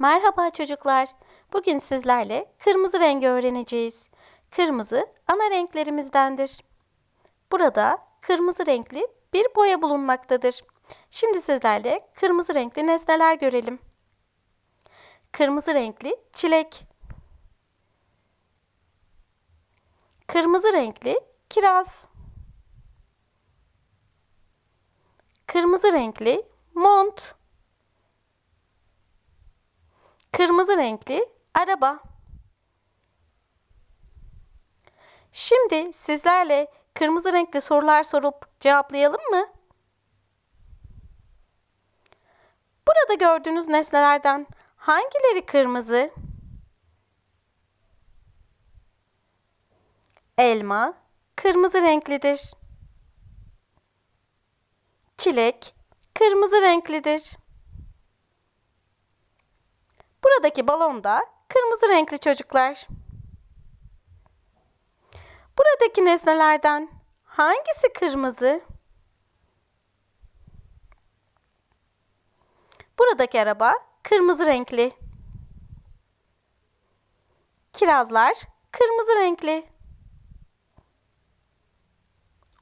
Merhaba çocuklar. Bugün sizlerle kırmızı rengi öğreneceğiz. Kırmızı ana renklerimizdendir. Burada kırmızı renkli bir boya bulunmaktadır. Şimdi sizlerle kırmızı renkli nesneler görelim. Kırmızı renkli çilek. Kırmızı renkli kiraz. Kırmızı renkli mont. Kırmızı renkli araba. Şimdi sizlerle kırmızı renkli sorular sorup cevaplayalım mı? Burada gördüğünüz nesnelerden hangileri kırmızı? Elma kırmızı renklidir. Çilek kırmızı renklidir. Buradaki balon da kırmızı renkli çocuklar. Buradaki nesnelerden hangisi kırmızı? Buradaki araba kırmızı renkli. Kirazlar kırmızı renkli.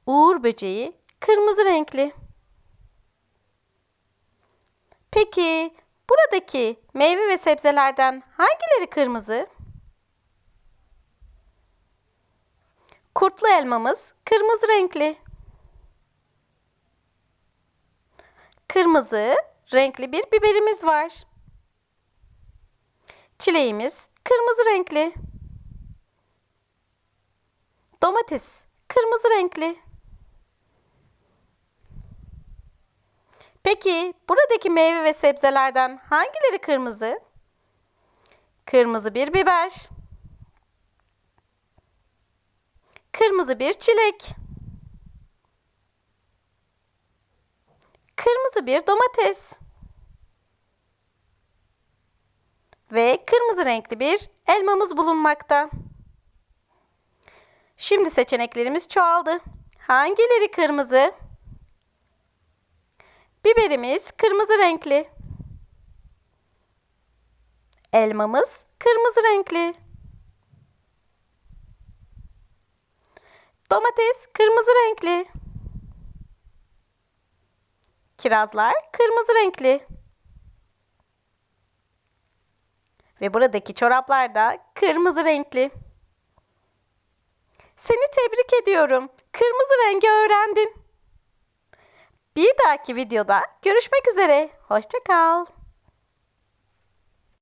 Uğur böceği kırmızı renkli. Peki buradaki meyve ve sebzelerden hangileri kırmızı? Kurtlu elmamız kırmızı renkli. Kırmızı renkli bir biberimiz var. Çileğimiz kırmızı renkli. Domates kırmızı renkli. Peki buradaki meyve ve sebzelerden hangileri kırmızı? Kırmızı bir biber. Kırmızı bir çilek. Kırmızı bir domates. Ve kırmızı renkli bir elmamız bulunmakta. Şimdi seçeneklerimiz çoğaldı. Hangileri kırmızı? Biberimiz kırmızı renkli. Elmamız kırmızı renkli. Domates kırmızı renkli. Kirazlar kırmızı renkli. Ve buradaki çoraplar da kırmızı renkli. Seni tebrik ediyorum. Kırmızı rengi öğrendin. Bir dahaki videoda görüşmek üzere. Hoşça kal.